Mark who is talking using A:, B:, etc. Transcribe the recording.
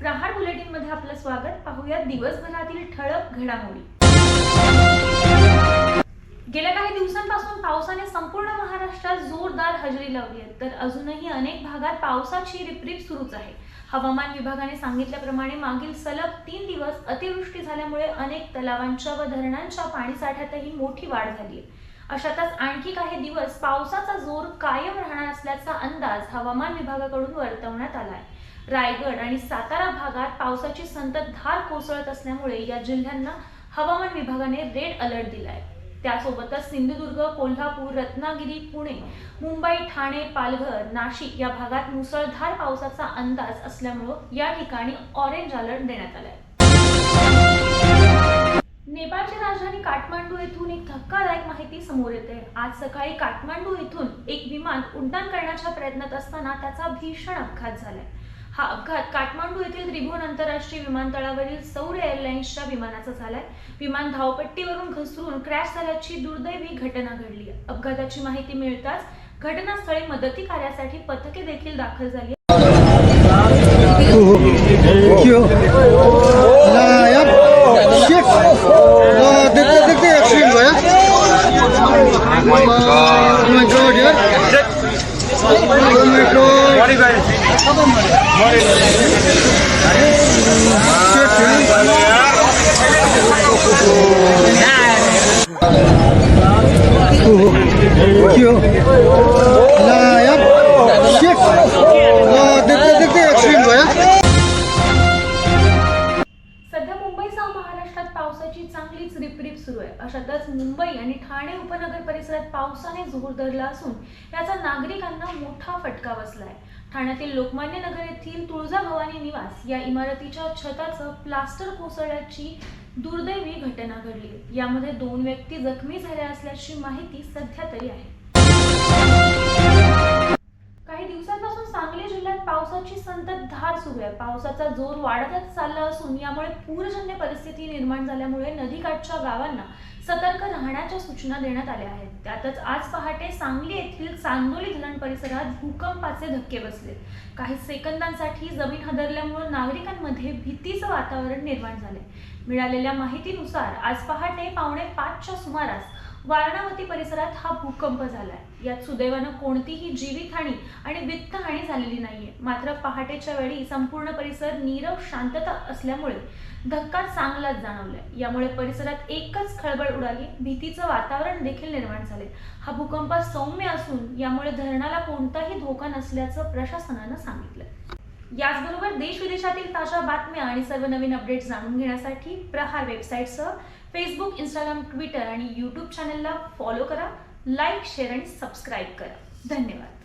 A: प्रहाड bulletin मध्ये आपलं स्वागत. पाहूया दिवसभरातील ठळक घडामोडी. गेल्या काही दिवसांपासून पावसाने संपूर्ण महाराष्ट्रात जोरदार हजेरी लावली आहे. तर अजूनही अनेक भागात पावसाची रिपरिप सुरूच आहे. हवामान विभागाने सांगितल्याप्रमाणे मागील सलग तीन दिवस अतिवृष्टी झाल्यामुळे अनेक तलावांच्या व धरणांच्या पाणीसाठ्यातही मोठी वाढ झाली आहे. अशातच आणखी काही दिवस पावसाचा जोर कायम राहणार असल्याचा अंदाज हवामान विभागाकडून वर्तवण्यात आला आहे रायगड आणि सातारा भागात पावसाची संततधार कोसळत असल्यामुळे या जिल्ह्यांना हवामान विभागाने रेड अलर्ट दिलाय. त्यासोबतच सिंधुदुर्ग कोल्हापूर रत्नागिरी पुणे मुंबई ठाणे पालघर नाशिक या भागात मुसळधार पावसाचा अंदाज असल्यामुळं या ठिकाणी ऑरेंज अलर्ट देण्यात आलाय. नेपाळची राजधानी काठमांडू येथून एक धक्कादायक माहिती समोर येते. आज सकाळी काठमांडू येथून एक विमान उड्डाण करण्याच्या प्रयत्नात असताना त्याचा भीषण अपघात झालाय. हा अपघात काठमांडू येथील त्रिभुवन आंतरराष्ट्रीय विमानतळावरील सौर एअरलाइन्सच्या विमानाचा झालाय. विमान धावपट्टीवरून घसरून क्रॅश झाल्याची दुर्दैवी घटना घडली. अपघाताची माहिती मिळताच घटनास्थळी मदती कार्यासाठी पथके देखील दाखल झाली
B: 머리 가야 머리. 귀여워. 나야? 씨. 와, 늑대 늑대가
A: 죽인 거야? पावसाची चांगलीच रिपरिप सुरू आहे. अशातच मुंबई आणि ठाणे उपनगर परिसरात पावसाने जोर धरला असून याचा नागरिकांना मोठा फटका बसलाय. ठाण्यातील लोकमान्य नगर येथील तुळजाभवानी निवास या इमारतीच्या छताचं प्लास्टर कोसळल्याची दुर्दैवी घटना घडली. यामध्ये दोन व्यक्ती जखमी झाल्या असल्याची माहिती सध्या तरी आहे. पावसाची संततधार सुरू आहे. पावसाचा जोर वाढतच चालला असून यामुळे पूरजन्य परिस्थिती निर्माण झाल्यामुळे नदीकाठच्या गावांना सतर्क राहण्याच्या सूचना देण्यात आल्या आहेत. त्यातच आज पहाटे सांगली येथील चांदोली धरण परिसरात भूकंपाचे धक्के बसले. काही सेकंदांसाठी जमीन हादरल्यामुळे नागरिकांमध्ये भीतीचं वातावरण निर्माण झाले. मिळालेल्या माहितीनुसार आज पहाटे पावणे पाचच्या सुमारास वारणावती परिसरात हा भूकंप झालाय. यात सुदैवानं कोणतीही जीवितहानी आणि वित्तहानी झालेली नाहीये. मात्र पहाटेच्या वेळी संपूर्ण परिसर नीरव शांतता असल्यामुळे धक्का चांगलाच जाणवलाय. यामुळे परिसरात एकच खळबळ उडाली. भीतीचं वातावरण देखील निर्माण झाले हा भूकंप सौम्य असून यामुळे धरणाला कोणताही धोका नसल्याचं प्रशासनानं सांगितलं याचबरोबर देश विदेशातील ताज्या बातम्या आणि सर्व नवीन अपडेट जाणून घेण्यासाठी प्रहार वेबसाईटसह फेसबुक इंस्टाग्राम ट्विटर आणि यूट्यूब चॅनलला फॉलो करा लाईक शेअर आणि सबस्क्राईब करा. धन्यवाद.